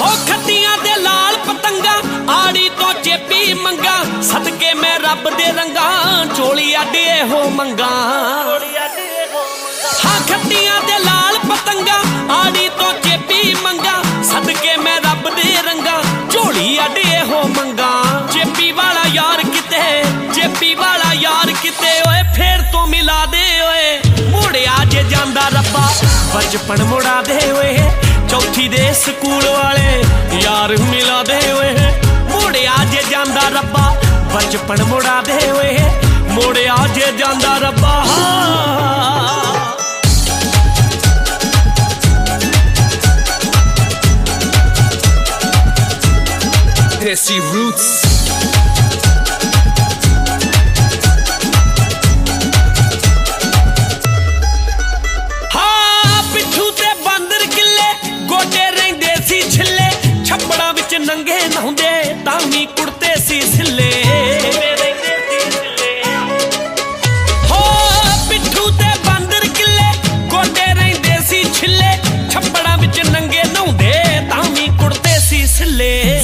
ਹੋ ਖੱਟੀਆਂ ਦੇ ਲਾਲ ਪਤੰਗਾ, ਆੜੀ ਤੋਂ ਚੇਪੀ ਮੰਗਾ। ਸਦਕੇ ਮੈਂ ਰੱਬ ਦੇ ਰੰਗਾਂ, ਚੋਲੀ ਆਡੇ ਹੋ ਮੰਗਾ। ਤੋਂ ਮਿਲਾ ਦੇ ਓਏ। ਮੁੜਿਆ ਜੇ ਜਾਂਦਾ ਰੱਬਾ, ਬਚਪਨ ਮੁੜਾ ਦੇ ਓਏ। ਚੌਥੀ ਦੇ ਸਕੂਲ ਵਾਲੇ ਯਾਰ ਮਿਲਾ ਦੇ ਓਏ। ਮੁੜਿਆ ਜੇ ਜਾਂਦਾ ਰੱਬਾ, ਬਚਪਨ ਮੁੜਾ ਦੇ ਓਏ। ਮੁੜਿਆ ਜੇ ਜਾਂਦਾ ਰੱਬਾ Desi Roots.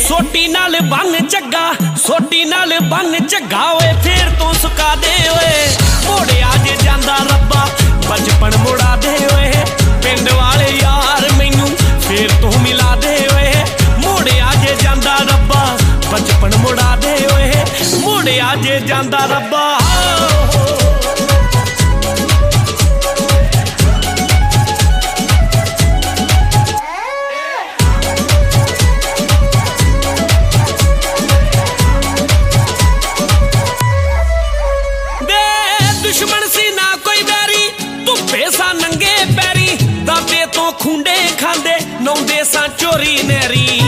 ਸੋਟੀ ਨਾਲ ਬੰਨ ਝੱਗਾ, ਸੋਟੀ ਨਾਲ ਬੰਨ ਝੱਗਾ ਓਏ, ਫੇਰ ਤੋਂ ਸੁਕਾ ਦੇ ਓਏ। ਮੋੜਿਆ ਜੇ ਜਾਂਦਾ ਰੱਬਾ, ਬਚਪਨ ਮੁੜਾ ਦੇ ਓਏ। ਪਿੰਡ ਵਾਲੇ ਯਾਰ ਮੈਨੂੰ ਫੇਰ ਤੂੰ ਮਿਲਾ ਦੇ ਓਏ। ਮੋੜਿਆ ਜੇ ਜਾਂਦਾ ਰੱਬਾ, ਬਚਪਨ ਮੁੜਾ ਦੇ ਓਏ। ਮੋੜਿਆ ਜੇ ਜਾਂਦਾ ਰੱਬਾ। ਤੋਂ ਖੁੰਡੇ ਖਾਂਦੇ ਨੌਂਦੇ ਸਾਂ ਚੋਰੀ ਨੈਰੀ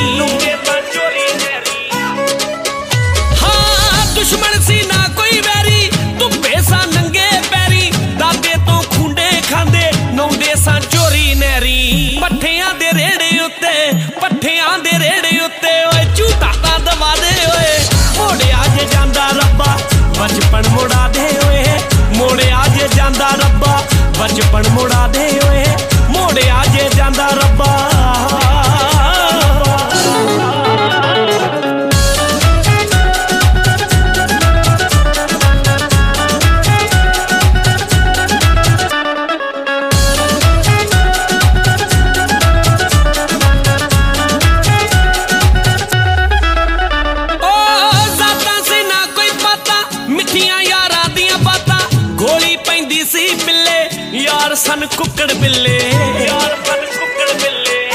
ਕੁੱਕੜ ਬਿੱਲੇ। ਯਾਰ ਸਨ ਕੁੱਕੜ ਬਿੱਲੇ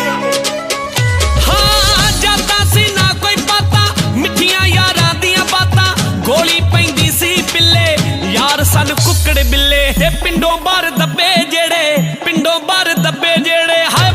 ਹਾਂ ਜ਼ਾਤਾਂ ਸੀ ਨਾ ਕੋਈ ਪਤਾ। ਮਿੱਠੀਆਂ ਯਾਰਾਂ ਦੀਆਂ ਬਾਤਾਂ। ਗੋਲੀ ਪੈਂਦੀ ਸੀ ਬਿੱਲੇ। ਯਾਰ ਸਨ ਕੁੱਕੜ ਬਿੱਲੇ। ਇਹ ਪਿੰਡੋਂ ਬਾਹਰ ਦੱਬੇ ਜਿਹੜੇ। ਪਿੰਡੋਂ ਬਾਹਰ ਦੱਬੇ ਜਿਹੜੇ। ਹਾਏ